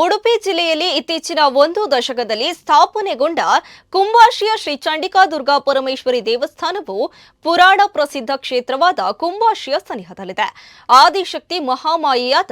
ಉಡುಪಿ ಜಿಲ್ಲೆಯಲ್ಲಿ ಇತ್ತೀಚಿನ ಒಂದು ದಶಕದಲ್ಲಿ ಸ್ಥಾಪನೆಗೊಂಡ ಕುಂಭಾಶಿಯ ಶ್ರೀ ಚಂಡಿಕಾ ದುರ್ಗಾ ಪರಮೇಶ್ವರಿ ದೇವಸ್ಥಾನವು ಪುರಾಣ ಪ್ರಸಿದ್ಧ ಕ್ಷೇತ್ರವಾದ ಕುಂಭಾಶಿಯ ಸನಿಹದಲ್ಲಿದೆ. ಆದಿಶಕ್ತಿ ಮಹಾಮಾಯಿಯಾದ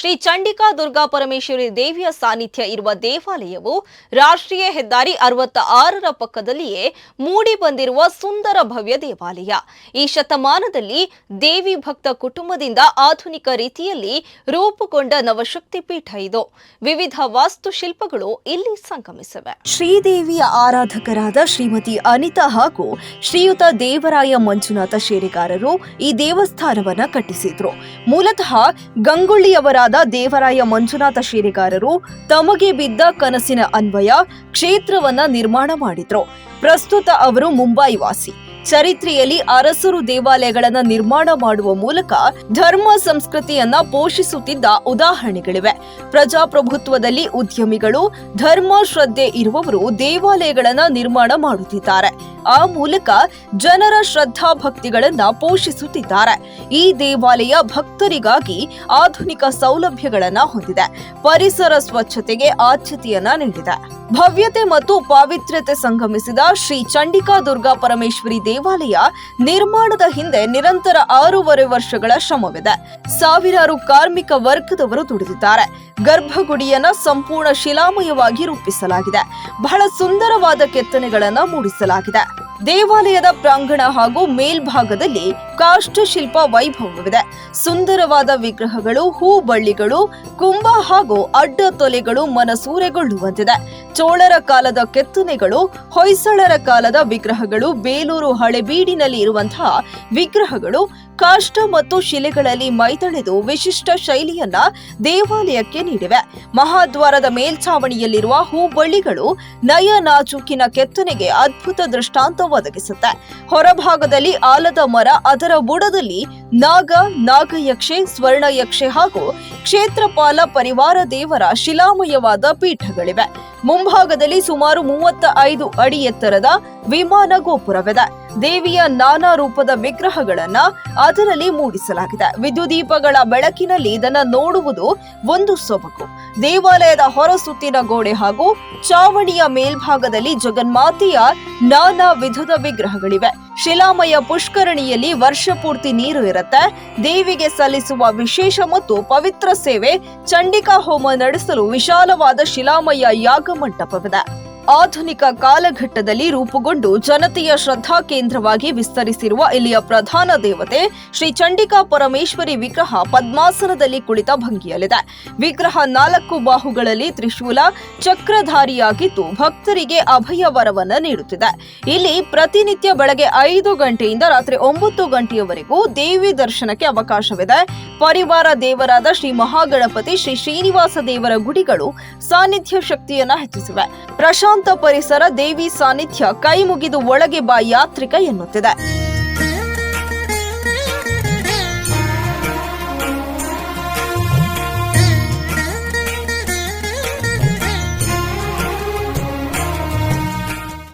ಶ್ರೀ ಚಂಡಿಕಾ ದುರ್ಗಾ ಪರಮೇಶ್ವರಿ ದೇವಿಯ ಸಾನ್ನಿಧ್ಯ ಇರುವ ದೇವಾಲಯವು ರಾಷ್ಟ್ರೀಯ ಹೆದ್ದಾರಿ ಅರವತ್ತ ಆರರ ಪಕ್ಕದಲ್ಲಿಯೇ ಮೂಡಿ ಬಂದಿರುವ ಸುಂದರ ಭವ್ಯ ದೇವಾಲಯ. ಈ ಶತಮಾನದಲ್ಲಿ ದೇವಿ ಭಕ್ತ ಕುಟುಂಬದಿಂದ ಆಧುನಿಕ ರೀತಿಯಲ್ಲಿ ರೂಪುಗೊಂಡ ನವಶಕ್ತಿ ಪೀಠ ಇದು. ವಿವಿಧ ವಾಸ್ತುಶಿಲ್ಪಗಳು ಇಲ್ಲಿ ಸಂಗಮಿಸಿವೆ. ಶ್ರೀದೇವಿಯ ಆರಾಧಕರಾದ ಶ್ರೀಮತಿ ಅನಿತಾ ಹಾಗೂ ಶ್ರೀಯುತ ದೇವರಾಯ ಮಂಜುನಾಥ ಶೇರೆಗಾರರು ಈ ದೇವಸ್ಥಾನವನ್ನ ಕಟ್ಟಿಸಿದ್ರು. ಮೂಲತಃ ಗಂಗೊಳ್ಳಿಯವರಾದ ದೇವರಾಯ ಮಂಜುನಾಥ ಶೇರೆಗಾರರು ತಮಗೆ ಬಿದ್ದ ಕನಸಿನ ಅನ್ವಯ ಕ್ಷೇತ್ರವನ್ನ ನಿರ್ಮಾಣ ಮಾಡಿದ್ರು. ಪ್ರಸ್ತುತ ಅವರು ಮುಂಬೈ ವಾಸಿ. ಚರಿತ್ರೆಯಲ್ಲಿ ಅರಸರು ದೇವಾಲಯಗಳನ್ನು ನಿರ್ಮಾಣ ಮಾಡುವ ಮೂಲಕ ಧರ್ಮ ಸಂಸ್ಕೃತಿಯನ್ನ ಪೋಷಿಸುತ್ತಿದ್ದ ಉದಾಹರಣೆಗಳಿವೆ. ಪ್ರಜಾಪ್ರಭುತ್ವದಲ್ಲಿ ಉದ್ಯಮಿಗಳು ಧರ್ಮ ಶ್ರದ್ಧೆ ಇರುವವರು ದೇವಾಲಯಗಳನ್ನ ನಿರ್ಮಾಣ ಮಾಡುತ್ತಿದ್ದಾರೆ. ಆ ಮೂಲಕ ಜನರ ಶ್ರದ್ಧಾ ಭಕ್ತಿಗಳನ್ನ ಪೋಷಿಸುತ್ತಿದ್ದಾರೆ. ಈ ದೇವಾಲಯ ಭಕ್ತರಿಗಾಗಿ ಆಧುನಿಕ ಸೌಲಭ್ಯಗಳನ್ನ ಹೊಂದಿದೆ. ಪರಿಸರ ಸ್ವಚ್ಛತೆಗೆ ಆದ್ಯತೆಯನ್ನ ನೀಡಿದೆ. ಭವ್ಯತೆ ಮತ್ತು ಪಾವಿತ್ರ್ಯತೆ ಸಂಗಮಿಸಿದ ಶ್ರೀ ಚಂಡಿಕಾ ದುರ್ಗಾ ಪರಮೇಶ್ವರಿ ದೇವಾಲಯ ನಿರ್ಮಾಣದ ಹಿಂದೆ ನಿರಂತರ ಆರೂವರೆ ವರ್ಷಗಳ ಶ್ರಮವಿದೆ. ಸಾವಿರಾರು ಕಾರ್ಮಿಕ ವರ್ಗದವರು ದುಡಿದಿದ್ದಾರೆ. ಗರ್ಭಗುಡಿಯನ್ನ ಸಂಪೂರ್ಣ ಶಿಲಾಮಯವಾಗಿ ರೂಪಿಸಲಾಗಿದೆ. ಬಹಳ ಸುಂದರವಾದ ಕೆತ್ತನೆಗಳನ್ನ ಮೂಡಿಸಲಾಗಿದೆ. ದೇವಾಲಯದ ಪ್ರಾಂಗಣ ಹಾಗೂ ಮೇಲ್ಭಾಗದಲ್ಲಿ ಕಾಷ್ಟಶಿಲ್ಪ ವೈಭವವಿದೆ. ಸುಂದರವಾದ ವಿಗ್ರಹಗಳು ಹೂ ಬಳ್ಳಿಗಳು ಕುಂಭ ಹಾಗೂ ಅಡ್ಡ ತೊಲೆಗಳು ಮನಸೂರೆಗೊಳ್ಳುವಂತಿದೆ. ಚೋಳರ ಕಾಲದ ಕೆತ್ತನೆಗಳು, ಹೊಯ್ಸಳರ ಕಾಲದ ವಿಗ್ರಹಗಳು ಬೇಲೂರು ಹಳೆಬೀಡಿನಲ್ಲಿ ಇರುವಂತಹ ವಿಗ್ರಹಗಳು ಕಾಷ್ಟ ಮತ್ತು ಶಿಲೆಗಳಲ್ಲಿ ಮೈದಳೆದು ವಿಶಿಷ್ಟ ಶೈಲಿಯನ್ನ ದೇವಾಲಯಕ್ಕೆ ನೀಡಿವೆ. ಮಹಾದ್ವಾರದ ಮೇಲ್ಛಾವಣಿಯಲ್ಲಿರುವ ಹೂಬಳ್ಳಿಗಳು ನಯ ನಾಜೂಕಿನ ಕೆತ್ತನೆಗೆ ಅದ್ಭುತ ದೃಷ್ಟಾಂತ ಒದಗಿಸುತ್ತೆ. ಹೊರಭಾಗದಲ್ಲಿ ಆಲದ ಮರ, ಅದರ ಬುಡದಲ್ಲಿ ನಾಗ, ನಾಗಯಕ್ಷೆ, ಸ್ವರ್ಣಯಕ್ಷೆ ಹಾಗೂ ಕ್ಷೇತ್ರಪಾಲ ಪರಿವಾರ ದೇವರ ಶಿಲಾಮಯವಾದ ಪೀಠಗಳಿವೆ. ಮುಂಭಾಗದಲ್ಲಿ ಸುಮಾರು ಮೂವತ್ತ ಐದು ಅಡಿ ಎತ್ತರದ ವಿಮಾನ ಗೋಪುರವಿದೆ. ದೇವಿಯ ನಾನಾ ರೂಪದ ವಿಗ್ರಹಗಳನ್ನ ಅದರಲ್ಲಿ ಮೂಡಿಸಲಾಗಿದೆ. ವಿದ್ಯುದೀಪಗಳ ಬೆಳಕಿನಲ್ಲಿ ಇದನ್ನ ನೋಡುವುದು ಒಂದು ಸೊಬಗು. ದೇವಾಲಯದ ಹೊರ ಸುತ್ತಿನ ಗೋಡೆ ಹಾಗೂ ಚಾವಣಿಯ ಮೇಲ್ಭಾಗದಲ್ಲಿ ಜಗನ್ಮಾತೆಯ ನಾನಾ ವಿಧದ ವಿಗ್ರಹಗಳಿವೆ. ಶಿಲಾಮಯ ಪುಷ್ಕರಣಿಯಲ್ಲಿ ವರ್ಷಪೂರ್ತಿ ನೀರು ಇರುತ್ತೆ. ದೇವಿಗೆ ಸಲ್ಲಿಸುವ ವಿಶೇಷ ಮತ್ತು ಪವಿತ್ರ ಸೇವೆ ಚಂಡಿಕಾ ಹೋಮ ನಡೆಸಲು ವಿಶಾಲವಾದ ಶಿಲಾಮಯ ಯಾಗ ಮಂಟಪವಿದೆ. ಆಧುನಿಕ ಕಾಲಘಟ್ಟದಲ್ಲಿ ರೂಪುಗೊಂಡು ಜನತೆಯ ಶ್ರದ್ಧಾ ಕೇಂದ್ರವಾಗಿ ವಿಸ್ತರಿಸಿರುವ ಇಲ್ಲಿಯ ಪ್ರಧಾನ ದೇವತೆ ಶ್ರೀ ಚಂಡಿಕಾ ಪರಮೇಶ್ವರಿ ವಿಗ್ರಹ ಪದ್ಮಾಸನದಲ್ಲಿ ಕುಳಿತ ಭಂಗಿಯಲ್ಲಿದೆ. ವಿಗ್ರಹ ನಾಲ್ಕು ಬಾಹುಗಳಲ್ಲಿ ತ್ರಿಶೂಲ, ಚಕ್ರಧಾರಿಯಾಗಿದ್ದು ಭಕ್ತರಿಗೆ ಅಭಯ ವರವನ್ನು ನೀಡುತ್ತಿದೆ. ಇಲ್ಲಿ ಪ್ರತಿನಿತ್ಯ ಬೆಳಗ್ಗೆ ಐದು ಗಂಟೆಯಿಂದ ರಾತ್ರಿ ಒಂಬತ್ತು ಗಂಟೆಯವರೆಗೂ ದೇವಿ ದರ್ಶನಕ್ಕೆ ಅವಕಾಶವಿದೆ. ಪರಿವಾರ ದೇವರಾದ ಶ್ರೀ ಮಹಾಗಣಪತಿ ಶ್ರೀ ಶ್ರೀನಿವಾಸ ದೇವರ ಗುಡಿಗಳು ಸಾನ್ನಿಧ್ಯ ಶಕ್ತಿಯನ್ನು ಹೆಚ್ಚಿಸಿವೆ. ಪ್ರಶಾಂತ ಪರಿಸರ ದೇವಿ ಸಾನ್ನಿಧ್ಯ ಕೈ ಮುಗಿದು ಒಳಗೆ ಬಾ ಯಾತ್ರಿಕ ಎನ್ನುತ್ತಿದೆ.